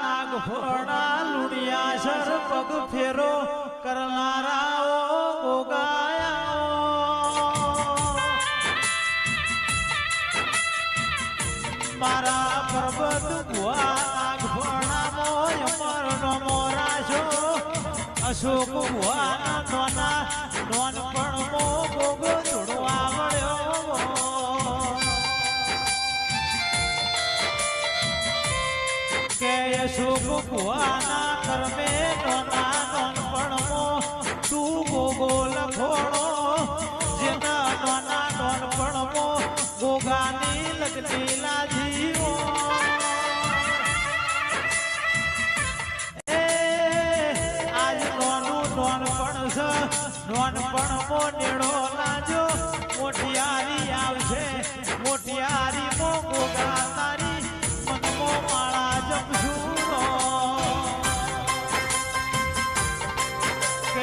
નાગફોડા લુડિયા sir પગ ફેરો કરનારાઓ ગોગાયાઓ મારા પર્વત ભુવા નાગફોડામો યમરનો મોરાશો. અશોક ગુવા નોના નોનપણમો આજ નોનું નોનપણ છે નોનપણમો નેડો લાજો. મોટિયારી આવશે મોટિયારી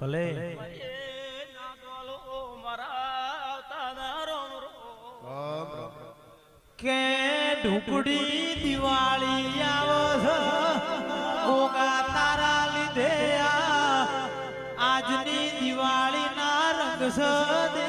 ભલે. કે ઢુકડી દિવાળી આવો ઓગા તારા લીધે આજની દિવાળી ના રંગ છે